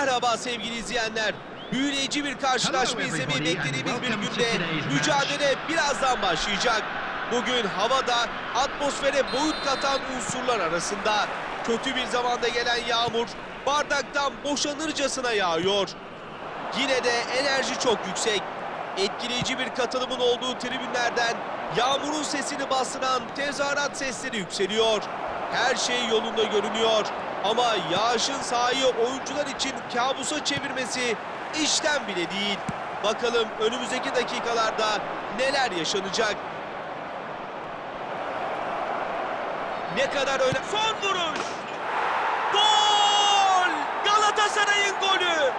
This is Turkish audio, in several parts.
Merhaba sevgili izleyenler. Büyüleyici bir karşılaşma izlemeyi beklediğimiz bir günde mücadele birazdan başlayacak. Bugün havada atmosfere boyut katan unsurlar arasında kötü bir zamanda gelen yağmur bardaktan boşanırcasına yağıyor. Yine de enerji çok yüksek. Etkileyici bir katılımın olduğu tribünlerden yağmurun sesini bastıran tezahürat sesleri yükseliyor. Her şey yolunda görünüyor. Ama yağışın sahayı oyuncular için kabusa çevirmesi işten bile değil. Bakalım önümüzdeki dakikalarda neler yaşanacak. Ne kadar öne... Son vuruş! Gol! Galatasaray'ın golü!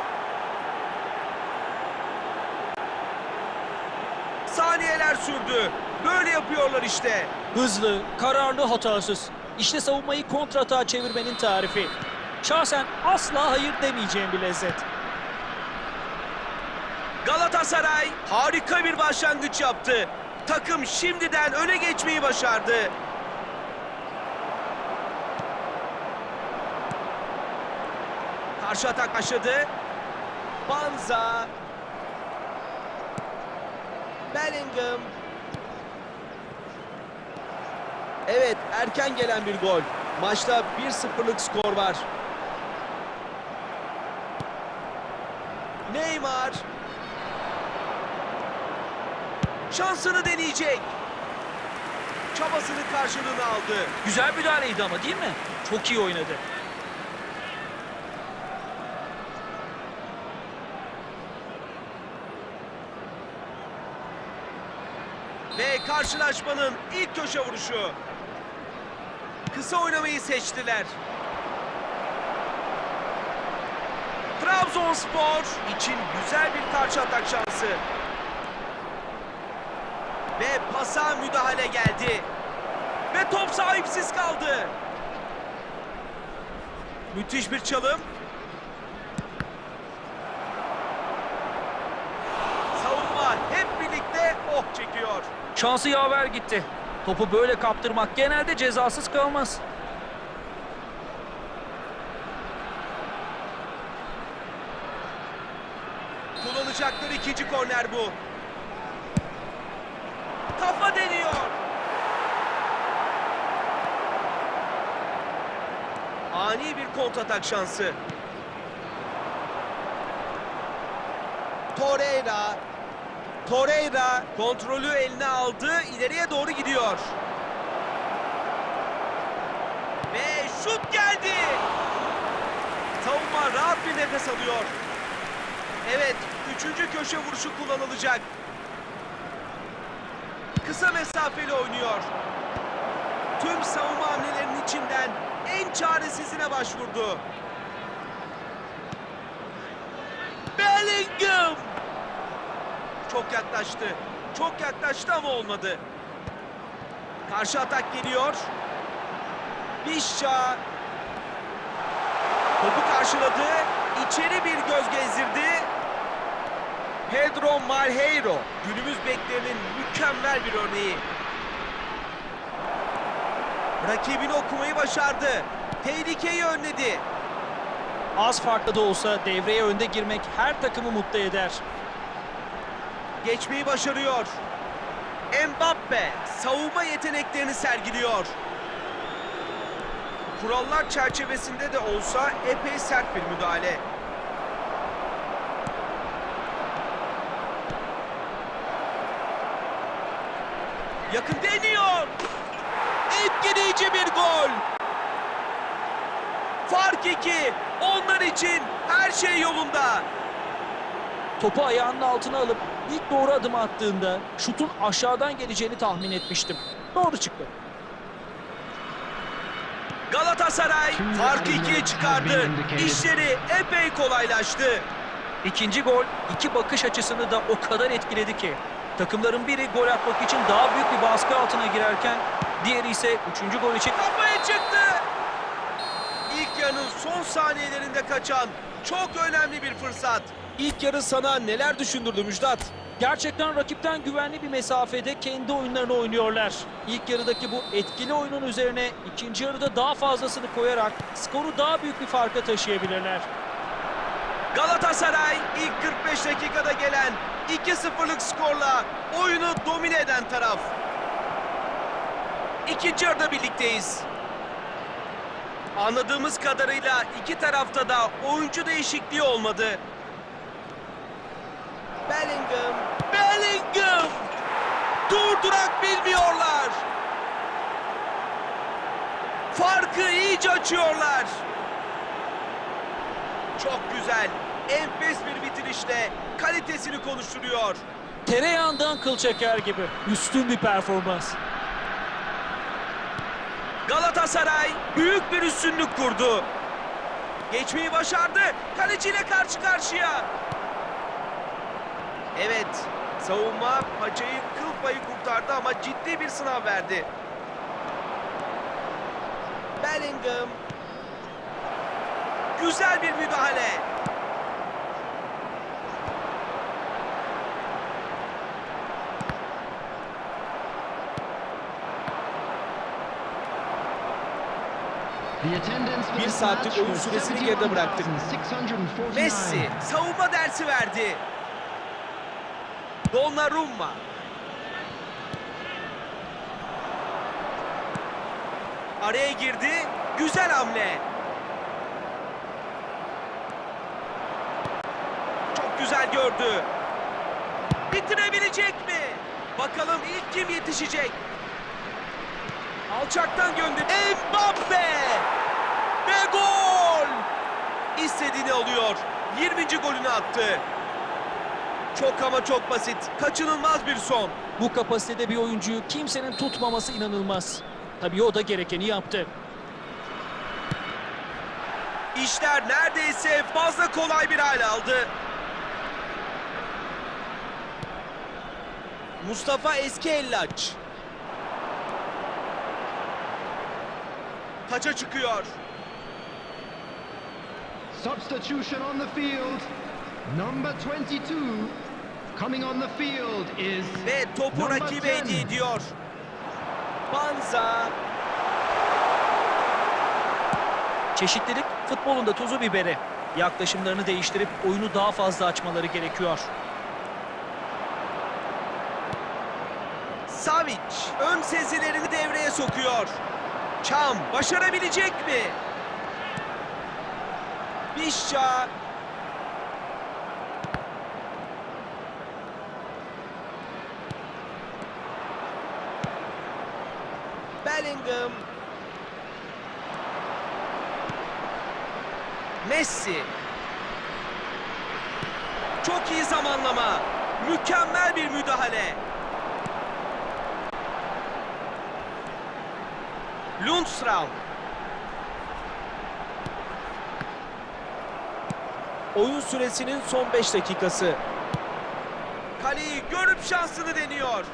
Saniyeler sürdü. Böyle yapıyorlar işte. Hızlı, kararlı, hatasız. İşte savunmayı kontratağa çevirmenin tarifi. Şahsen asla hayır demeyeceğim bir lezzet. Galatasaray harika bir başlangıç yaptı. Takım şimdiden öne geçmeyi başardı. Karşı atak başladı. Banza. Bellingham. Evet, erken gelen bir gol. Maçta 1-0'lık skor var. Neymar. Şansını deneyecek. Çabasının karşılığını aldı. Güzel müdahaleydi ama değil mi? Çok iyi oynadı. Ve karşılaşmanın ilk köşe vuruşu. Kısa oynamayı seçtiler. Trabzonspor için güzel bir karşı atak şansı. Ve pasa müdahale geldi. Ve top sahipsiz kaldı. Müthiş bir çalım. Savunma hep birlikte oh çekiyor. Şansı yaver gitti. Topu böyle kaptırmak genelde cezasız kalmaz. Kullanacakları ikinci korner bu. Kafa deniyor. Ani bir kontratak şansı. Torreira. Torreira kontrolü eline aldı. ileriye doğru gidiyor. Ve şut geldi. Savunma rahat bir nefes alıyor. Evet, üçüncü köşe vuruşu kullanılacak. Kısa mesafeli oynuyor. Tüm savunma hamlelerinin içinden en çaresizine başvurdu. Bellingham! Çok yaklaştı. Çok yaklaştı ama olmadı. Karşı atak geliyor. Vişça. Topu karşıladı. İçeri bir göz gezdirdi. Pedro Malheiro günümüz beklerinin mükemmel bir örneği. Rakibini okumayı başardı. Tehlikeyi önledi. Az farklı da olsa devreye önde girmek her takımı mutlu eder. Geçmeyi başarıyor. Mbappe savunma yeteneklerini sergiliyor. Kurallar çerçevesinde de olsa epey sert bir müdahale. Yakın deniyor. Etkileyici bir gol. Fark iki. Onlar için her şey yolunda. Topu ayağının altına alıp ilk doğru adım attığında şutun aşağıdan geleceğini tahmin etmiştim. Doğru çıktı. Galatasaray farkı ikiye çıkardı. İşleri epey kolaylaştı. İkinci gol iki bakış açısını da o kadar etkiledi ki. Takımların biri gol atmak için daha büyük bir baskı altına girerken diğeri ise üçüncü gol için Kafaya çıktı. İlk yarının son saniyelerinde kaçan çok önemli bir fırsat. İlk yarı sana neler düşündürdü Müjdat? Gerçekten rakipten güvenli bir mesafede kendi oyunlarını oynuyorlar. İlk yarıdaki bu etkili oyunun üzerine ikinci yarıda daha fazlasını koyarak skoru daha büyük bir farka taşıyabilirler. Galatasaray ilk 45 dakikada gelen 2-0'lık skorla oyunu domine eden taraf. İkinci yarıda birlikteyiz. Anladığımız kadarıyla iki tarafta da oyuncu değişikliği olmadı. Bellingham, Bellingham! Durdurak bilmiyorlar. Farkı iyice açıyorlar. Çok güzel. Enfes bir bitirişle kalitesini konuşturuyor. Tereyağından kıl çeker gibi. Üstün bir performans. Galatasaray büyük bir üstünlük kurdu. Geçmeyi başardı. Kaleciyle karşı karşıya. Evet, savunma paçayı kıl payı kurtardı ama ciddi bir sınav verdi. Bellingham. Güzel bir müdahale. Bir saatlik oyun süresini geride bıraktık. Messi savunma dersi verdi. Donnarumma. Araya girdi. Güzel hamle. Çok güzel gördü. Bitirebilecek mi? Bakalım ilk kim yetişecek? Alçaktan gönder. Mbappe! Ve gol! İstediğini alıyor. 20. golünü attı. Çok ama çok basit. Kaçınılmaz bir son. Bu kapasitede bir oyuncuyu kimsenin tutmaması inanılmaz. Tabii o da gerekeni yaptı. İşler neredeyse fazla kolay bir hale aldı. Mustafa Eski Ellaç. Taça çıkıyor. Substitution on the field. Number 22 coming on the field is Ve topu rakibe 10. hediye ediyor. Banza. Çeşitlilik futbolun da tuzu biberi. Yaklaşımlarını değiştirip oyunu daha fazla açmaları gerekiyor. Savic ön sezilerini devreye sokuyor. Çam başarabilecek mi? Vişça. Bellingham. Messi. Çok iyi zamanlama. Mükemmel bir müdahale. Lundstram. Oyun süresinin son 5 dakikası. Kaleyi görüp şansını deniyor.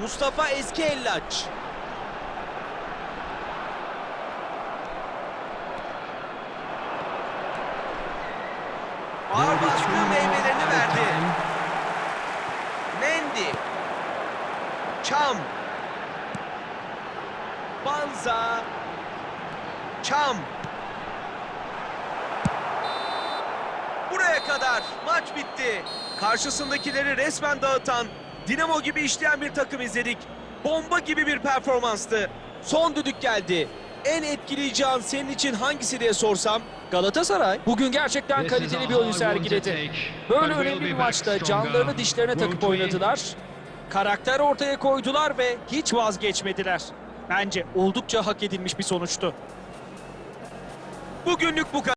Mustafa Eski Ellaç. Ağır baskı meyvelerini verdi. Mendy. Çam. Banza. Çam. Buraya kadar maç bitti. Karşısındakileri resmen dağıtan, Dinamo gibi işleyen bir takım izledik. Bomba gibi bir performanstı. Son düdük geldi. En etkileyici an senin için hangisi diye sorsam Galatasaray bugün gerçekten kaliteli bir oyun sergiledi. Böyle önemli bir maçta canlarını dişlerine takıp oynadılar. Karakter ortaya koydular ve hiç vazgeçmediler. Bence oldukça hak edilmiş bir sonuçtu. bugünlük bu kadar.